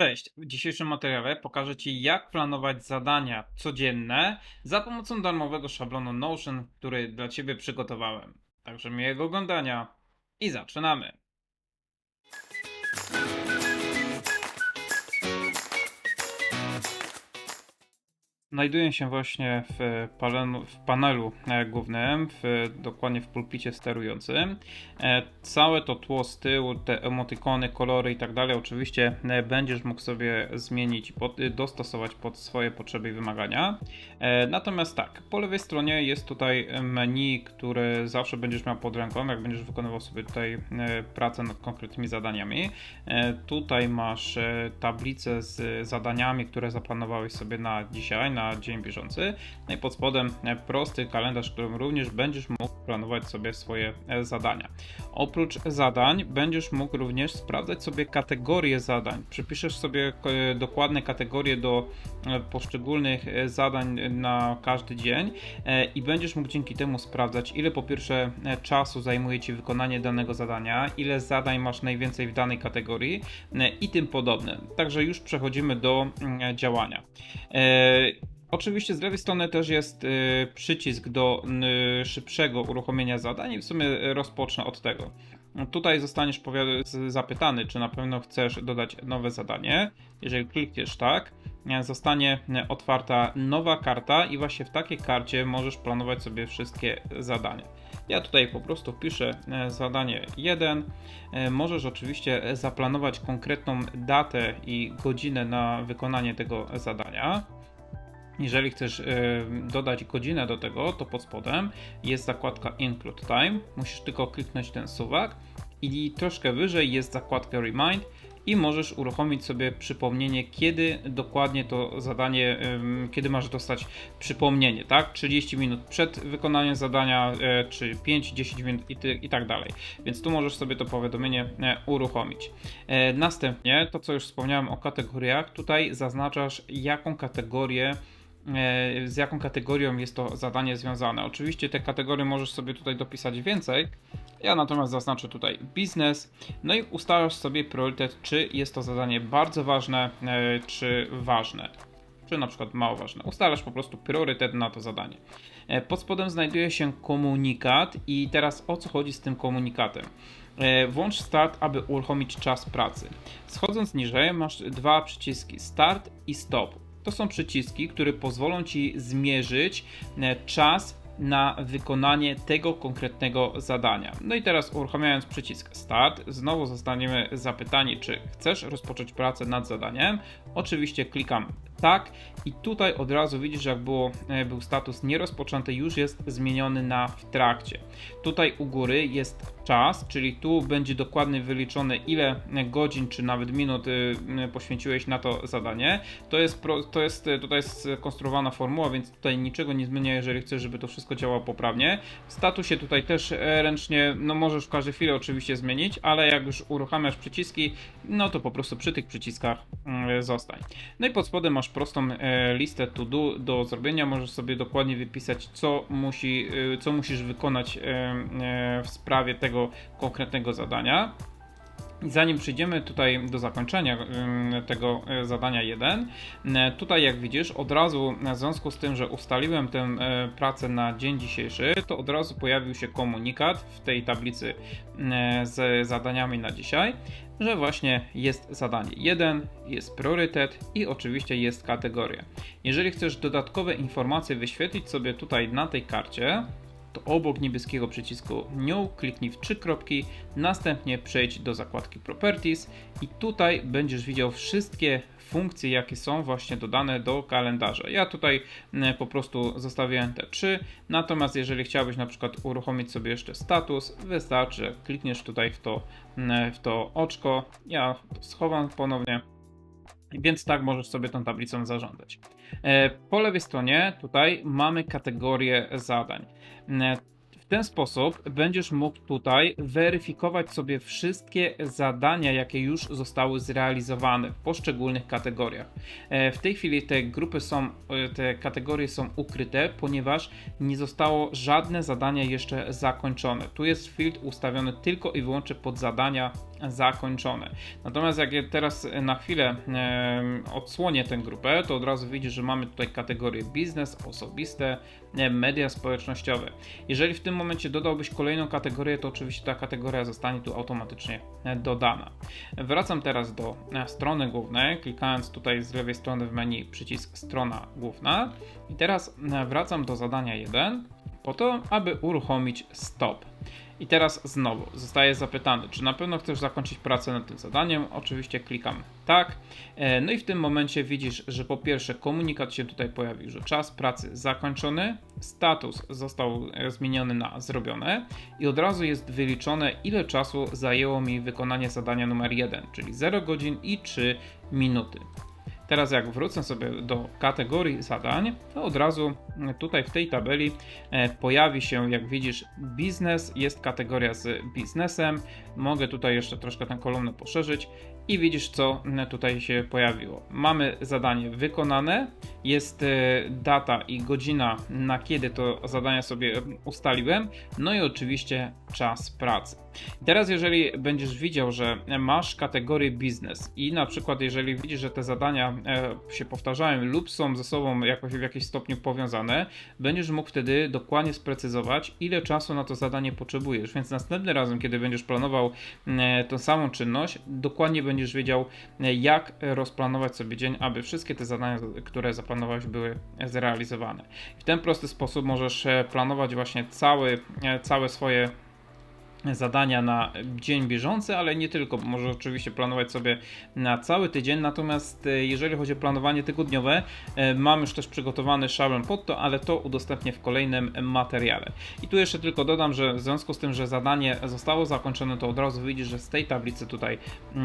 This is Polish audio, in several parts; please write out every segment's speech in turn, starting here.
Cześć, w dzisiejszym materiale pokażę Ci jak planować zadania codzienne za pomocą darmowego szablonu Notion, który dla Ciebie przygotowałem. Także miłego oglądania i zaczynamy. Znajduję się właśnie w panelu, w panelu e, głównym, w, dokładnie w pulpicie sterującym. E, Całe to tło z tyłu, te emotykony, kolory i tak dalej, oczywiście e, będziesz mógł sobie zmienić, pod, dostosować pod swoje potrzeby i wymagania. E, Natomiast tak, po lewej stronie jest tutaj menu, które zawsze będziesz miał pod ręką, jak będziesz wykonywał sobie tutaj e, pracę nad konkretnymi zadaniami. E, Tutaj masz e, tablicę z zadaniami, które zaplanowałeś sobie na dzisiaj, na dzień bieżący. No i pod spodem prosty kalendarz, którym również będziesz mógł planować sobie swoje e, zadania. Oprócz zadań będziesz mógł również sprawdzać sobie kategorie zadań. Przypiszesz sobie e, dokładne kategorie do e, poszczególnych zadań na każdy dzień i będziesz mógł dzięki temu sprawdzać, ile po pierwsze czasu zajmuje Ci wykonanie danego zadania, ile zadań masz najwięcej w danej kategorii i tym podobne. Także już przechodzimy do mm, działania. Oczywiście z lewej strony też jest y, przycisk do y, szybszego uruchomienia zadań i w sumie rozpocznę od tego. Tutaj zostaniesz zapytany, czy na pewno chcesz dodać nowe zadanie. Jeżeli klikniesz tak, zostanie otwarta nowa karta i właśnie w takiej karcie możesz planować sobie wszystkie zadania. Ja tutaj po prostu wpiszę zadanie 1. E, Możesz oczywiście zaplanować konkretną datę i godzinę na wykonanie tego zadania. Jeżeli chcesz e, dodać godzinę do tego, to pod spodem jest zakładka Include Time. Musisz tylko kliknąć ten suwak i troszkę wyżej jest zakładka Remind i możesz uruchomić sobie przypomnienie, kiedy dokładnie to zadanie, kiedy masz dostać przypomnienie, tak? 30 minut przed wykonaniem zadania, e, czy 5-10 minut i, ty, i tak dalej. Więc tu możesz sobie to powiadomienie e, uruchomić. E, Następnie, to co już wspomniałem o kategoriach, tutaj zaznaczasz jaką kategorię z jaką kategorią jest to zadanie związane. Oczywiście te kategorie możesz sobie tutaj dopisać więcej. Ja natomiast zaznaczę tutaj biznes. No i ustalasz sobie priorytet, czy jest to zadanie bardzo ważne, e, czy ważne, czy na przykład mało ważne. Ustalasz po prostu priorytet na to zadanie. E, Pod spodem znajduje się komunikat i teraz o co chodzi z tym komunikatem? E, Włącz start, aby uruchomić czas pracy. Schodząc niżej masz dwa przyciski start i stop. To są przyciski, które pozwolą Ci zmierzyć e, czas na wykonanie tego konkretnego zadania. No i teraz uruchamiając przycisk Start, znowu zostaniemy zapytani, czy chcesz rozpocząć pracę nad zadaniem. Oczywiście klikam tak i tutaj od razu widzisz, jak było, e, był status nierozpoczęty, już jest zmieniony na w trakcie. Tutaj u góry jest czas, czyli tu będzie dokładnie wyliczone ile godzin czy nawet minut y, poświęciłeś na to zadanie. To jest, to jest tutaj jest skonstruowana formuła, więc tutaj niczego nie zmienia, jeżeli chcesz, żeby to wszystko działało poprawnie. W statusie tutaj też e, ręcznie, no możesz w każdej chwili oczywiście zmienić, ale jak już uruchamiasz przyciski, no to po prostu przy tych przyciskach mm, zostań. No i pod spodem masz prostą e, listę to do do zrobienia. Możesz sobie dokładnie wypisać, co, musi, e, co musisz wykonać e, w sprawie tego konkretnego zadania. Zanim przejdziemy tutaj do zakończenia tego e, zadania 1, e, tutaj jak widzisz, od razu w związku z tym, że ustaliłem tę pracę na dzień dzisiejszy, to od razu pojawił się komunikat w tej tablicy z zadaniami na dzisiaj, że właśnie jest zadanie 1, jest priorytet i oczywiście jest kategoria. Jeżeli chcesz dodatkowe informacje wyświetlić sobie tutaj na tej karcie, to obok niebieskiego przycisku New kliknij w trzy kropki, następnie przejdź do zakładki Properties i tutaj będziesz widział wszystkie funkcje, jakie są właśnie dodane do kalendarza. Ja tutaj mm, po prostu zostawiłem te trzy, natomiast jeżeli chciałbyś na przykład uruchomić sobie jeszcze status, wystarczy, że klikniesz tutaj w to, mm, w to oczko, ja to schowam ponownie. Więc tak możesz sobie tą tablicą zarządzać. E, Po lewej stronie tutaj mamy kategorię zadań. E, W ten sposób będziesz mógł tutaj weryfikować sobie wszystkie zadania, jakie już zostały zrealizowane w poszczególnych kategoriach. E, W tej chwili te grupy są, te kategorie są ukryte, ponieważ nie zostało żadne zadania jeszcze zakończone. Tu jest filtr ustawiony tylko i wyłącznie pod zadania zakończone. Natomiast jak ja teraz na chwilę e, odsłonię tę grupę, to od razu widzisz, że mamy tutaj kategorie biznes, osobiste, e, media społecznościowe. Jeżeli w tym momencie dodałbyś kolejną kategorię, to oczywiście ta kategoria zostanie tu automatycznie e, dodana. Wracam teraz do e, strony głównej, klikając tutaj z lewej strony w menu przycisk strona główna i teraz e, wracam do zadania 1 po to, aby uruchomić stop. I teraz znowu zostaję zapytany, czy na pewno chcesz zakończyć pracę nad tym zadaniem. Oczywiście klikam tak. E, no i w tym momencie widzisz, że po pierwsze komunikat się tutaj pojawił, że czas pracy zakończony, status został e, zmieniony na zrobione i od razu jest wyliczone, ile czasu zajęło mi wykonanie zadania numer 1, czyli 0 godzin i 3 minuty. Teraz jak wrócę sobie do kategorii zadań, to od razu tutaj w tej tabeli e, pojawi się, jak widzisz, biznes, jest kategoria z biznesem. Mogę tutaj jeszcze troszkę tę kolumnę poszerzyć i widzisz, co tutaj się pojawiło. Mamy zadanie wykonane, jest e, data i godzina, na kiedy to zadanie sobie ustaliłem, no i oczywiście czas pracy. Teraz, jeżeli będziesz widział, że masz kategorię biznes i na przykład, jeżeli widzisz, że te zadania się powtarzają lub są ze sobą jakoś w jakimś stopniu powiązane, będziesz mógł wtedy dokładnie sprecyzować, ile czasu na to zadanie potrzebujesz. Więc następnym razem, kiedy będziesz planował e, tą samą czynność, dokładnie będziesz wiedział, e, jak rozplanować sobie dzień, aby wszystkie te zadania, które zaplanowałeś, były zrealizowane. W ten prosty sposób możesz planować właśnie cały, całe swoje zadania na dzień bieżący, ale nie tylko, może oczywiście planować sobie na cały tydzień, natomiast e, jeżeli chodzi o planowanie tygodniowe, e, mam już też przygotowany szablon pod to, ale to udostępnię w kolejnym materiale. I tu jeszcze tylko dodam, że w związku z tym, że zadanie zostało zakończone, to od razu widzisz, że z tej tablicy tutaj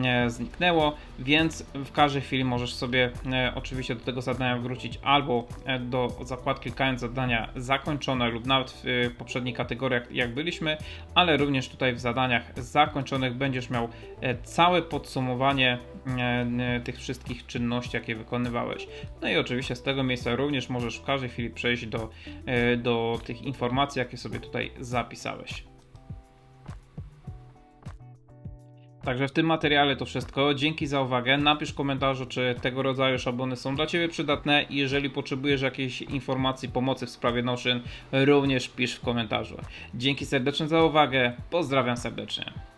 e, zniknęło, więc w każdej chwili możesz sobie oczywiście do tego zadania wrócić albo do zakładki klikając zadania zakończone lub nawet w poprzednich kategoriach jak byliśmy, ale również również tutaj w zadaniach zakończonych będziesz miał e, całe podsumowanie e, tych wszystkich czynności, jakie wykonywałeś. No i oczywiście z tego miejsca również możesz w każdej chwili przejść do, e, do tych informacji, jakie sobie tutaj zapisałeś. Także w tym materiale to wszystko. Dzięki za uwagę. Napisz w komentarzu, czy tego rodzaju szablony są dla Ciebie przydatne i jeżeli potrzebujesz jakiejś informacji, pomocy w sprawie Notion, również pisz w komentarzu. Dzięki serdecznie za uwagę. Pozdrawiam serdecznie.